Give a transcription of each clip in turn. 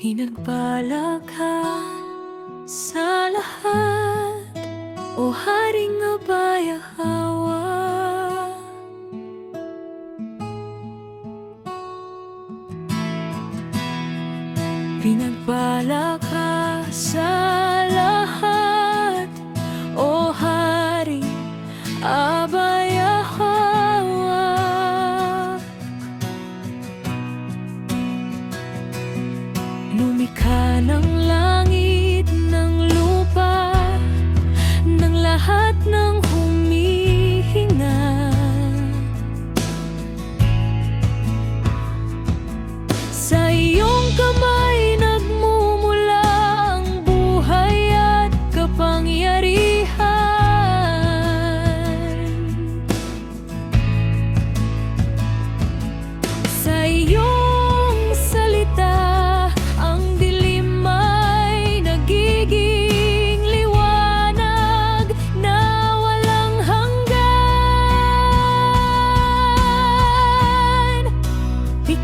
Pinagpala ka sa lahat. O haring abayahawa. Pinagpala ka sa lahat. O haring abayahawa ng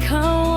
Come.